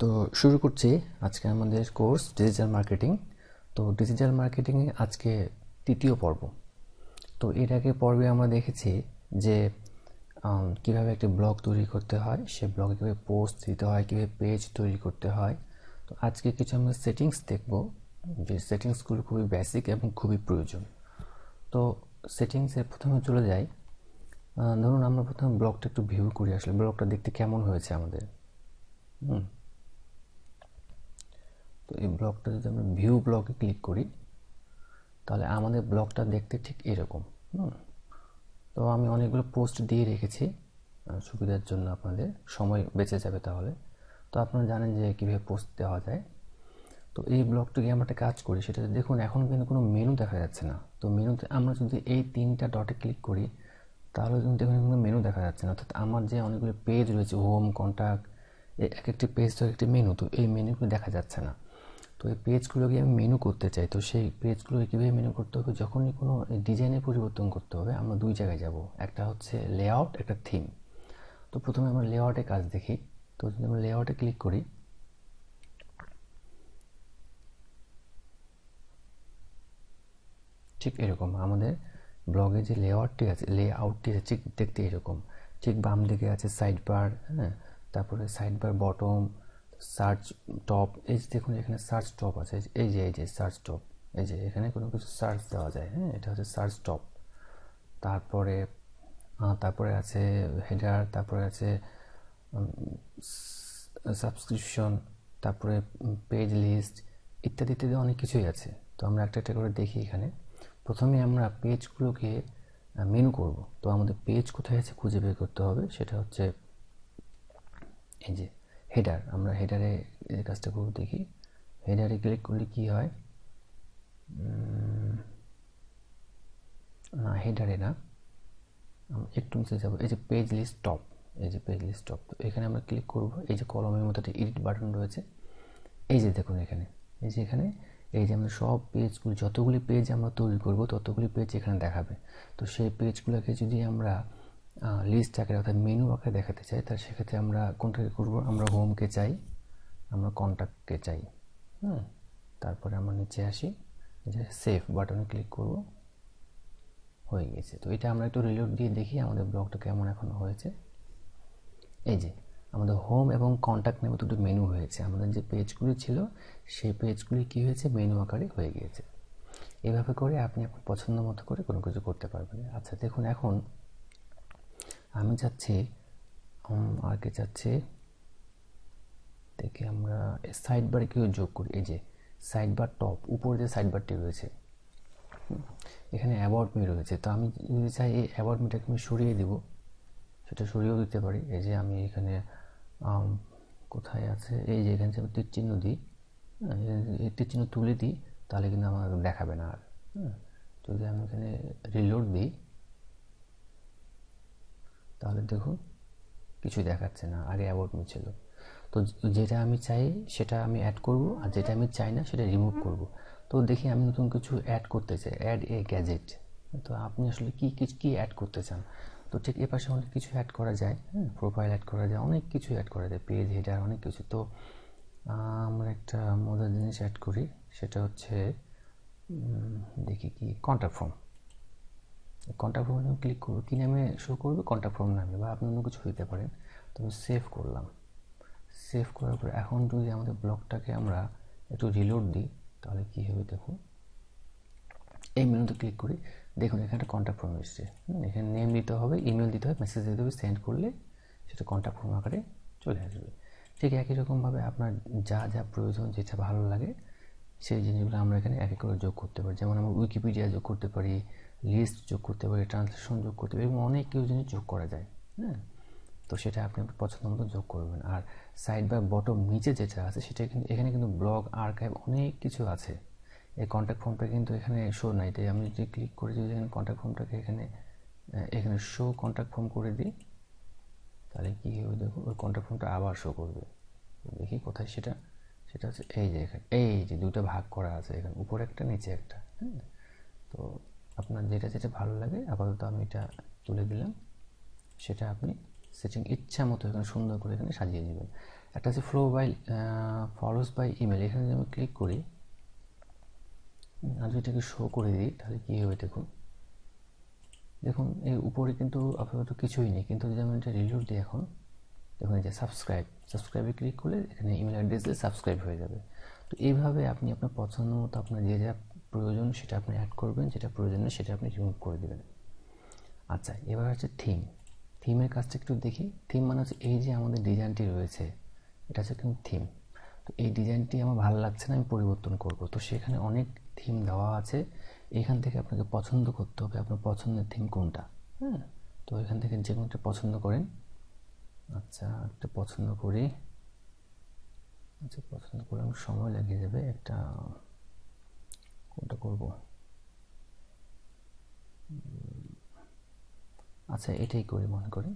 তো শুরু করছি আজকে আমাদের কোর্স ডিজিটাল মার্কেটিং তো ডিজিটাল মার্কেটিংয়ে আজকে তৃতীয় পর্ব। তো এর আগে পর্বে আমরা দেখেছি যে কীভাবে একটি ব্লগ তৈরি করতে হয়, সে ব্লগে কীভাবে পোস্ট দিতে হয়, কীভাবে পেজ তৈরি করতে হয়। তো আজকে কিছু আমরা সেটিংস দেখব, যে সেটিংসগুলো খুবই বেসিক এবং খুবই প্রয়োজন। তো সেটিংসে প্রথমে চলে যাই। ধরুন আমরা প্রথমে ব্লগটা একটু ভিউ করি আসলে ব্লগটা দেখতে কেমন হয়েছে আমাদের? হুম তো এই ব্লগটা যদি আমরা ভিউ ব্লগে ক্লিক করি, তাহলে আমাদের ব্লগটা দেখতে ঠিক এরকম তো আমি অনেকগুলো পোস্ট দিয়ে রেখেছি সুবিধার জন্য আপনাদের সময় বেঁচে যাবে তাহলে। তো আপনারা জানেন যে কীভাবে পোস্ট দেওয়া যায়। তো এই ব্লগটাকে আমরা একটা কাজ করি, সেটা দেখুন, এখন কিন্তু কোনো মেনু দেখা যাচ্ছে না। তো মেনুতে আমরা যদি এই তিনটা ডটে ক্লিক করি, তাহলে কিন্তু দেখুন কোনো মেনু দেখা যাচ্ছে না। অর্থাৎ আমার যে অনেকগুলো পেজ রয়েছে হোম কন্ট্যাক্ট এক একটি পেজ তো একটি মেনু তো এই মেনুগুলো দেখা যাচ্ছে না। তো এই পেজগুলোকে আমি মেনু করতে চাই। তো সেই পেজগুলোকে কীভাবে মেনু করতে হবে? যখনই কোনো ডিজাইনে পরিবর্তন করতে হবে, আমরা দুই জায়গায় যাব। একটা হচ্ছে লেআউট একটা থিম তো প্রথমে আমরা লেআউটে কাজ দেখি। তো যদি আমরা লেআউটে ক্লিক করি, ঠিক এরকম। আমাদের ব্লগে যে লেআউটটি আছে লেআউটটি আছে, ঠিক দেখতে এরকম। ঠিক বাম দিকে আছে সাইড বার হ্যাঁ? তারপরে side bar bottom search top, এই যে দেখুন এখানে সার্চ টপ আছে, এই যে এই যে সার্চ টপ, এই যে এখানে কোনো কিছু সার্চ দেওয়া যায় হ্যাঁ এটা হচ্ছে সার্চ টপ। তারপরে তারপরে আছে হেডার, তারপরে আছে সাবস্ক্রিপশন, তারপরে পেজ লিস্ট ইত্যাদি ইত্যাদি অনেক কিছুই আছে। তো আমরা একটা একটা করে দেখি এখানে। প্রথমে আমরা পেজগুলোকে মেনু করব। তো আমাদের পেজ কোথায় আছে খুঁজে বের করতে হবে, সেটা হচ্ছে, এই যে হেডার আমরা হেডারে এই কাজটা করব, দেখি। হেডারে ক্লিক করলে কি হয়? না হেডারে না। একটু নিচে যাব। এই যে পেজ লিস্ট টপ এই যে পেজ লিস্ট টপ তো এখানে আমরা ক্লিক করব। এই যে কলমের মতো একটা এডিট বাটন রয়েছে। এই যে দেখুন এখানে। এই যে এখানে, এই যে আমরা সব পেজগুলি যতগুলি পেজ আমরা তৈরি করব, ততগুলি পেজ এখানে দেখাবে। তো সেই পেজগুলোকে যদি আমরা লিস্ট আকারে অর্থাৎ মেনু আকারে দেখাতে চাই, তাহলে সেক্ষেত্রে আমরা কোনটাকে করব? আমরা হোমকে চাই, আমরা কন্ট্যাক্টকে চাই, হুম? তারপরে আমরা নিচে আসি যে সেভ বাটনে ক্লিক করব, হয়ে গেছে। তো এটা আমরা একটু রিলোড দিয়ে দেখি আমাদের ব্লগটা কেমন এখন হয়েছে। এই যে, আমাদের হোম এবং কন্ট্যাক্ট নেমে দুটো মেনু হয়েছে। আমাদের যে পেজগুলি ছিল, সেই পেজগুলি কী হয়েছে? মেনু আকারে হয়ে গিয়েছে। এভাবে করে আপনি আপনার পছন্দ মতো করে কোনো কিছু করতে পারবেন। আচ্ছা দেখুন এখন আমি চাচ্ছি আগে চাচ্ছি দেখি আমরা সাইড বারে কেউ যোগ করি। এই যে সাইড বার টপ উপরে যে সাইড বারটি রয়েছে এখানে অ্যাওয়ার্ড মি রয়েছে। তো আমি যদি চাই এই অ্যাওয়ার্ড মিটাকে আমি সরিয়ে দিব সেটা সরিয়েও দিতে পারি। এই যে আমি এখানে কোথায় আছে? এই যে এখানে আমি তীর চিহ্ন দিই হ্যাঁ, এই- এই চিহ্ন তুলে দিই তাহলে কিন্তু আমার দেখাবে না আর যদি আমি এখানে রিলোড দিই তাহলে দেখুন কিছুই দেখাচ্ছে না আগে অ্যাওয়ার্ড মি ছিল তো যেটা আমি চাই সেটা আমি অ্যাড করব আর যেটা আমি চাই না সেটা রিমুভ করব। তো দেখি আমি নতুন কিছু অ্যাড করতে চাই অ্যাড এ গ্যাজেট তো আপনি আসলে কী কিছু কী অ্যাড করতে চান? তো ঠিক এ পাশে অনেক কিছু অ্যাড করা যায় হ্যাঁ প্রোফাইল অ্যাড করা যায় অনেক কিছু অ্যাড করা যায় পেজ হেডার অনেক কিছু। তো আমরা একটা মজার জিনিস অ্যাড করি সেটা হচ্ছে দেখি কি কন্ট্যাক্ট ফর্ম কন্ট্যাক্ট ফর্ম আমি ক্লিক করব। কী নামে শো করবে? কন্ট্যাক্ট ফর্ম নামে বা আপনি অন্য কিছু দিতে পারেন। তো আমি সেভ করলাম। সেভ করার পরে এখন যদি আমাদের ব্লগটাকে আমরা একটু রিলোড দিই, তাহলে কী হবে দেখুন? এই মেনুতে ক্লিক করি। দেখুন, এখানে একটা কন্ট্যাক্ট ফর্ম এসছে। এখানে নেম দিতে হবে ইমেল দিতে হবে মেসেজ দিতে হবে সেন্ড করলে সেটা কন্ট্যাক্ট ফর্ম আকারে চলে আসবে। ঠিক একই রকমভাবে আপনার যা যা প্রয়োজন, যেটা ভালো লাগে, সেই জিনিসগুলো আমরা এখানে এক এক করে যোগ করতে পারি। যেমন আমরা উইকিপিডিয়া যোগ করতে পারি লিস্ট যোগ করতে পারি ট্রান্সলেশন যোগ করতে পারি, এবং অনেক কিছু জিনিস যোগ করা যায় হ্যাঁ? তো সেটা আপনি আপনার পছন্দ মতো যোগ করবেন। আর সাইড বা বটম নিচে যেটা আছে, সেটা কিন্তু, এখানে কিন্তু ব্লগ আর্কাইভ অনেক কিছু আছে। এই কন্ট্যাক্ট ফর্মটা কিন্তু এখানে শো নাই, তাই আমি যদি ক্লিক করে, যদি এখানে কন্ট্যাক্ট ফর্মটাকে এখানে এখানে শো কন্ট্যাক্ট ফর্ম করে দিই, তাহলে কী হবে দেখো ওই কন্ট্যাক্ট ফর্মটা আবার শো করবে। দেখি কোথায় সেটা সেটা হচ্ছে এই যে এখানে, এই যে দুটো ভাগ করা আছে এখানে, উপরে একটা, নিচে একটা হ্যাঁ? তো আপনার যেটা যেটা ভালো লাগে, আপাতত আমি এটা তুলে দিলাম। সেটা আপনি সেটিং ইচ্ছা মতো এখানে সুন্দর করে এখানে সাজিয়ে নেবেন একটা আছে flow by follows by email এখানে যদি আমি ক্লিক করি যদি এটাকে শো করে দিই, তাহলে কী হবে দেখুন? দেখুন এই উপরে কিন্তু আপাতত কিছুই নেই। কিন্তু যদি আমি এটা রিলোড দিই এখন, দেখুন এই যে সাবস্ক্রাইব সাবস্ক্রাইবে ক্লিক করলে এখানে ইমেল অ্যাড্রেস দিয়ে সাবস্ক্রাইব হয়ে যাবে। তো এইভাবে আপনি আপনার পছন্দ মতো আপনার যে যা প্রয়োজন সেটা আপনি অ্যাড করবেন, যেটা প্রয়োজন নেই সেটা আপনি রিমুভ করে দেবেন। আচ্ছা এবার হচ্ছে থিম থিমের কাজটা একটু দেখি। থিম মানে হচ্ছে এই যে আমাদের ডিজাইনটি রয়েছে, এটা হচ্ছে কিন্তু থিম তো এই ডিজাইনটি আমার ভালো লাগছে না, আমি পরিবর্তন করব। তো সেখানে অনেক থিম দেওয়া আছে। এখান থেকে আপনাকে পছন্দ করতে হবে আপনার পছন্দের থিম কোনটা হ্যাঁ? তো এখান থেকে যে কোনোটা পছন্দ করেন। আচ্ছা একটা পছন্দ করি। আচ্ছা পছন্দ করে আমার সময় লাগিয়ে যাবে একটা কোনটা করব। আচ্ছা এটাই করি মনে করি।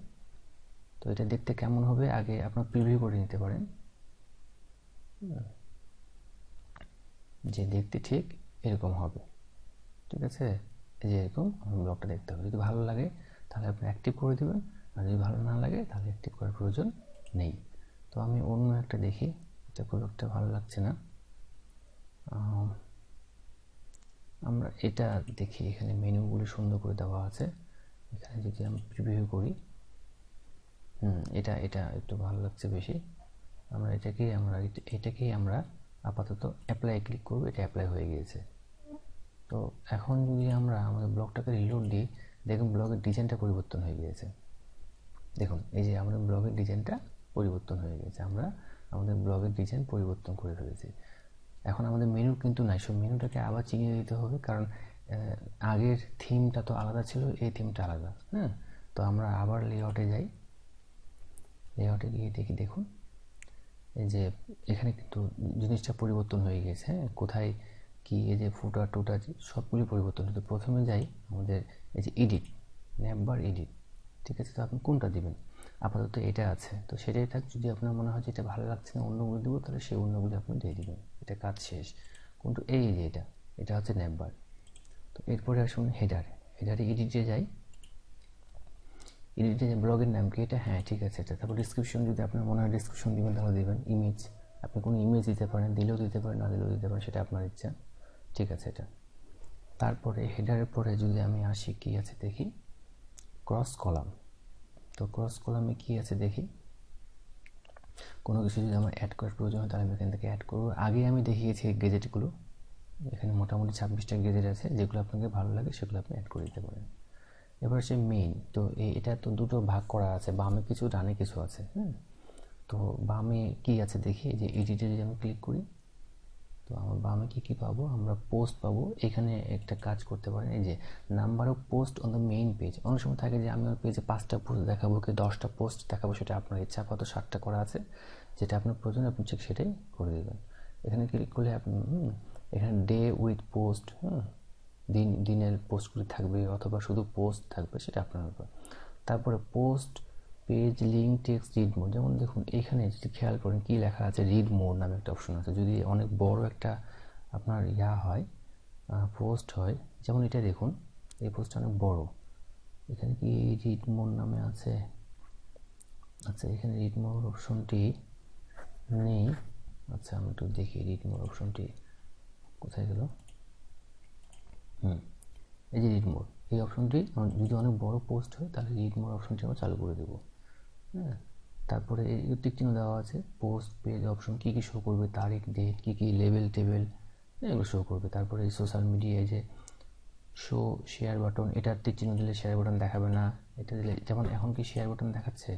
তো এটা দেখতে কেমন হবে আগে আপনার প্রিভিউ করে নিতে পারেন। যে দেখতে ঠিক এরকম হবে। ঠিক আছে? যে এরকম ব্লগটা দেখতে হবে। যদি ভালো লাগে, তাহলে আপনি অ্যাক্টিভ করে দেবেন। আর যদি ভালো না লাগে, তাহলে অ্যাক্টিভ করার প্রয়োজন নেই। তো আমি অন্য একটা দেখি। এটা খুব একটা ভালো লাগছে না। আমরা এটা দেখি এখানে মেনুগুলি সুন্দর করে দেওয়া আছে। এখানে যদি আমি প্রিভিউ করি, হুম, এটা এটা একটু ভালো লাগছে বেশি। আমরা এটাকেই আমরা এটাকেই আমরা আপাতত অ্যাপ্লাই ক্লিক করব, এটা অ্যাপ্লাই হয়ে গিয়েছে। তো এখন যদি আমরা আমাদের ব্লগটাকে রিলোড দিই, দেখুন ব্লগের ডিজাইনটা পরিবর্তন হয়ে গিয়েছে। দেখুন, এই যে আমাদের ব্লগের ডিজাইনটা পরিবর্তন হয়ে গেছে আমরা আমাদের ব্লগের ডিজাইন পরিবর্তন করে ফেলেছি। এখন আমাদের মেনু কিন্তু নাই। সব মেনুটাকে আবার চিনিয়ে দিতে হবে, কারণ আগের থিমটা তো আলাদা ছিল, এই থিমটা আলাদা হ্যাঁ? তো আমরা আবার লেআউটে যাই। লেআউটে গিয়ে দেখি, দেখুন। এই যে, এখানে কিন্তু জিনিসটা পরিবর্তন হয়ে গেছে হ্যাঁ? কোথায় কি, এই যে ফুটার টুটার সবগুলি পরিবর্তন হতো প্রথমে যাই আমাদের, এই যে এডিট ন্যাববার এডিট ঠিক আছে? তো আপনি কোনটা দিবেন? আপাতত এটা আছে। তো সেটাই থাক যদি আপনার মনে হয় যে এটা ভালো লাগছে না, অন্যগুলো দেবো, তাহলে সেই অন্যগুলি আপনি দিয়ে দেবেন। এটা কাজ শেষ। কিন্তু এই যে এটা এটা হচ্ছে ন্যাববার তো এরপরে আসুন হেডার। হেডারে এডিটে যাই। এডিটে যে ব্লগের নাম কি এটা? হ্যাঁ ঠিক আছে, এটা। তারপর ডিসক্রিপশন যদি আপনার মনে হয় ডিসক্রিপশন দিবেন, তাহলে দেবেন। ইমেজ আপনি কোনো ইমেজ দিতে পারেন, দিলেও দিতে পারেন, না দিলেও দিতে পারেন, সেটা আপনার ইচ্ছা। ঠিক আছে, এটা। তারপরে হেডারের পরে যদি আমি আসি, কি আছে দেখি? ক্রস কলাম তো ক্রস কলামে কী আছে দেখি? কোনো কিছু যদি আমার অ্যাড করার প্রয়োজন হয় তাহলে আমি এখান থেকে অ্যাড করব। আগে আমি দেখিয়েছি গেজেটগুলো এখানে মোটামুটি ছাব্বিশটা গেজেট আছে, যেগুলো আপনাকে ভালো লাগে সেগুলো আপনি অ্যাড করে দিতে পারেন। এবার সে মেইন তো এটা তো দুটো ভাগ করা আছে, বামে কিছু, ডানে কিছু আছে হ্যাঁ? তো বামে কি আছে দেখি যে এডিটে যদি আমি ক্লিক করি তো আমার বামে কী কী পাবো? আমরা পোস্ট পাবো। এখানে একটা কাজ করতে পারেন, এই যে number of post on the main page অনেক সময় থাকে যে আমি পেজে পাঁচটা পোস্ট দেখাবো কি দশটা পোস্ট দেখাবো, সেটা আপনার ইচ্ছা কত সাতটা করা আছে। যেটা আপনার প্রয়োজন, আপনি ঠিক সেটাই করে দেবেন। এখানে ক্লিক করলে আপনি এখানে ডে উইথ পোস্ট হ্যাঁ দিন, দিনের পোস্টগুলি থাকবে, অথবা শুধু পোস্ট থাকবে, সেটা আপনার উপর তারপরে post page link text read mode যেমন দেখুন, এখানে যদি খেয়াল করেন কী লেখা আছে রিড মোড নামে একটা অপশন আছে। যদি অনেক বড় একটা আপনার ইয়া হয় পোস্ট হয়, যেমন এটা দেখুন, এই পোস্টটা অনেক বড়। এখানে কি রিড মোড নামে আছে? আচ্ছা এখানে রিড মোড অপশনটি নেই। আচ্ছা আমি একটু দেখি রিড মোড অপশনটি কোথায় গেল? হুম, এই যে রিড মোড এই অপশনটি যদি অনেক বড় পোস্ট হয়, তাহলে রিড মোড অপশনটি আমরা চালু করে দেবো। হ্যাঁ তারপরে টিক চিহ্ন দেওয়া আছে পোস্ট পেজ অপশন কী কী শো করবে, তারিখ ডেট কী কী লেভেল টেবিল এগুলো শো করবে। তারপরে এই সোশ্যাল মিডিয়ায় যে শো শেয়ার বাটন এটার টিক চিহ্ন দিলে শেয়ার বাটন দেখাবে না, এটা দিলে যেমন এখন কি শেয়ার বাটন দেখাচ্ছে?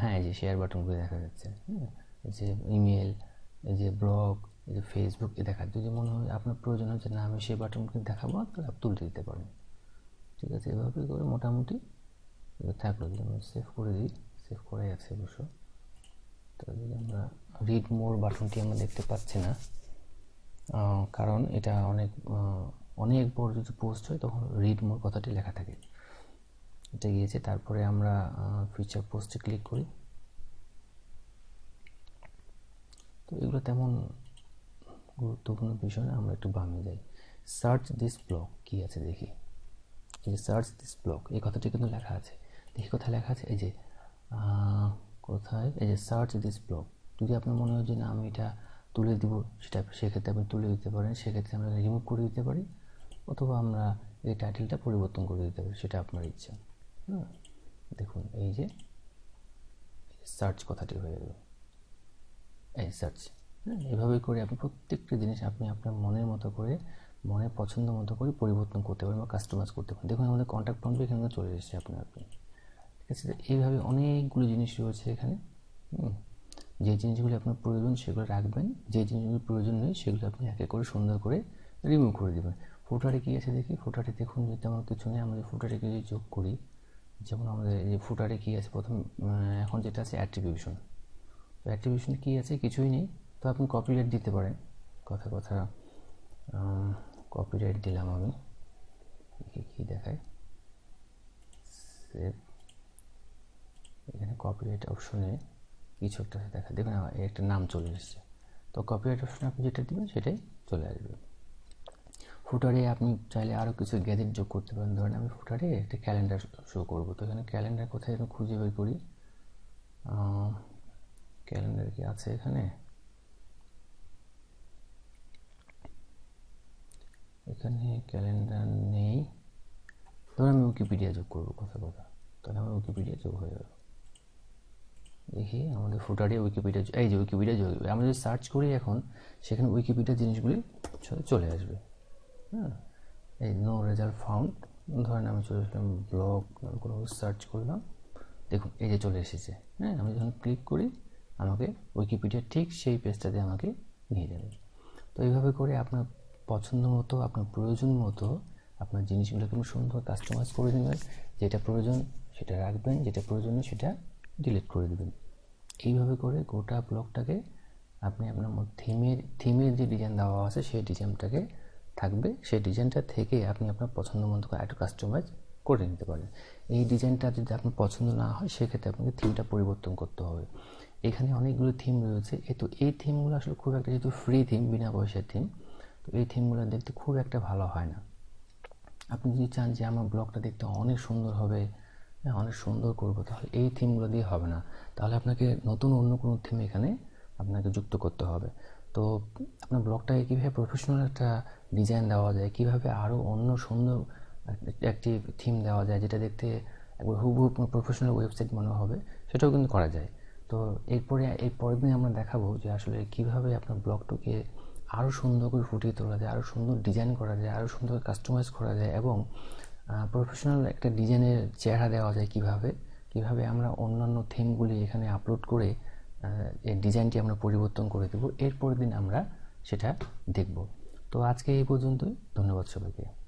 হ্যাঁ এই যে শেয়ার বাটনগুলো দেখা যাচ্ছে হ্যাঁ এই যে ইমেল এই যে ব্লগ এই যে ফেসবুক এ দেখা, যদি মনে হয় আপনার প্রয়োজন হচ্ছে না আমি সেই বাটনকে দেখাবো তাহলে আপনি তুলতে দিতে পারেন। ঠিক আছে, এভাবে করে মোটামুটি থাকল যদি আমরা সেভ করে দিই সেভ করাই আছে অবশ্য। তো যদি আমরা রিড মোর বাটনটি আমরা দেখতে পাচ্ছি না কারণ এটা অনেক অনেক বড় যদি পোস্ট হয়, তখন রিড মোর কথাটি লেখা থাকে। এটা গিয়েছে, তারপরে আমরা ফিচার পোস্টে ক্লিক করি। তো এগুলো তেমন গুরুত্বপূর্ণ বিষয় না, আমরা একটু বামে যাই। সার্চ দিস ব্লক কী আছে দেখি? সার্চ দিস ব্লক এই কথাটি কিন্তু লেখা আছে। দেখি কোথায় লেখা আছে, এই যে কোথায়? এই যে সার্চ দিস ব্লগ যদি আপনার মনে হয় যে না, আমি এটা তুলে দিব, সেটা সেক্ষেত্রে আপনি তুলে দিতে পারেন, সেক্ষেত্রে আমরা রিমুভ করে দিতে পারি, অথবা আমরা এই টাইটেলটা পরিবর্তন করে দিতে পারি, সেটা আপনার ইচ্ছা। হ্যাঁ? দেখুন, এই যে সার্চ কথাটি হয়ে গেল। এই সার্চ হ্যাঁ এভাবে করে আপনি প্রত্যেকটা জিনিস আপনি আপনার মনের মতো করে, মনের পছন্দ মতো করে পরিবর্তন করতে পারেন বা কাস্টমাইজ করতে পারেন। দেখুন, আমাদের কন্ট্যাক্ট ফর্মটি এখানে চলে এসেছে আপনি আপনি। আছে, এইভাবে অনেকগুলো জিনিস রয়েছে এখানে। যে জিনিসগুলি আপনার প্রয়োজন সেগুলো রাখবেন, যে জিনিসগুলি প্রয়োজন নেই সেগুলো আপনি একে করে সুন্দর করে রিমুভ করে দেবেন। ফুটারে কী আছে দেখি? ফুটারে দেখুন যদি তেমন কিছু নেই, আমরা ফুটারে যদি যোগ করি, যেমন আমাদের এই ফুটারে কী আছে প্রথম এখন যেটা আছে অ্যাট্রিবিউশন তো অ্যাট্রিবিউশন কী আছে? কিছুই নেই। তো আপনি কপিরাইট দিতে পারেন। কথা কথা কপিরাইট দিলাম আমি। কী দেখায়। সেভ এখানে কপিরাইট অপশনে কিছু একটা দেখা, দেখুন একটা নাম চলে এসেছে। তো কপিরাইট অপশনে আপনি যেটা দেবেন, সেটাই চলে আসবে। ফুটারে আপনি চাইলে আরও কিছু গ্যাজেট যোগ করতে পারেন। ধরেন আমি ফুটারে একটা ক্যালেন্ডার শো করব। তো এখানে ক্যালেন্ডার কোথায় আমি খুঁজে বের করি? ক্যালেন্ডার কি আছে এখানে? এখানে ক্যালেন্ডার নেই। ধরুন আমি উইকিপিডিয়া যোগ করব, কথা কথা। তাহলে আমার উইকিপিডিয়া যোগ হয়ে গেল দেখি আমাদের ফুটারে উইকিপিডিয়া এই যে উইকিপিডিয়া যোগ আমরা যদি সার্চ করি এখন, সেখানে উইকিপিডিয়া জিনিসগুলি চলে আসবে। হ্যাঁ? এই নো রেজাল্ট ফাউন্ড ধরেন আমি চলে আসলাম ব্লগ কোনো সার্চ করলাম। দেখুন, এই যে চলে এসেছে। হ্যাঁ? আমি যখন ক্লিক করি, আমাকে উইকিপিডিয়া ঠিক সেই পেজটাতে আমাকে নিয়ে যাবে। তো এইভাবে করে আপনার পছন্দ মতো, আপনার প্রয়োজন মতো, আপনার জিনিসগুলোকে সুন্দর কাস্টমাইজ করে নেবেন। যেটা প্রয়োজন, সেটা রাখবেন, যেটা প্রয়োজন সেটা ডিলিট করে দেবেন। এইভাবে করে গোটা ব্লগটাকে আপনি আপনার থিমের থিমের যে ডিজাইন দেওয়া আছে সেই ডিজাইনটাকে থাকবে। সেই ডিজাইনটা থেকে আপনি আপনার পছন্দ মতো একটু কাস্টমাইজ করে নিতে পারেন। এই ডিজাইনটা যদি আপনার পছন্দ না হয়, সেক্ষেত্রে আপনাকে থিমটা পরিবর্তন করতে হবে। এখানে অনেকগুলো থিম রয়েছে। এ তো এই থিমগুলো আসলে খুব একটা যেহেতু ফ্রি থিম বিনা পয়সার থিম তো এই থিমগুলো দেখতে খুব একটা ভালো হয় না। আপনি যদি চান যে আমার ব্লগটা দেখতে অনেক সুন্দর হবে অনেক সুন্দর করব তাহলে। এই থিমগুলো দিয়ে হবে না। তাহলে আপনাকে নতুন অন্য কোনো থিম এখানে আপনাকে যুক্ত করতে হবে। তো আপনার ব্লগটাকে কীভাবে প্রফেশনাল একটা ডিজাইন দেওয়া যায়, কীভাবে আরও অন্য সুন্দর একটি থিম দেওয়া যায়, যেটা দেখতে একবার হুবহু প্রফেশনাল ওয়েবসাইট মনে হবে, সেটাও কিন্তু করা যায়। তো এরপরে, এর পরের দিন আমরা দেখাবো যে আসলে কীভাবে আপনার ব্লগটাকে আরও সুন্দর করে ফুটিয়ে তোলা যায় আরও সুন্দর ডিজাইন করা যায় আরও সুন্দর কাস্টমাইজ করা যায় এবং প্রফেশনাল একটা ডিজাইনের চেহারা দেওয়া যায় কীভাবে? কীভাবে আমরা অন্যান্য থিমগুলি এখানে আপলোড করে এই ডিজাইনটি আমরা পরিবর্তন করে দেবো? এরপর দিন আমরা সেটা দেখব। তো আজকে এই পর্যন্তই। ধন্যবাদ সবাইকে।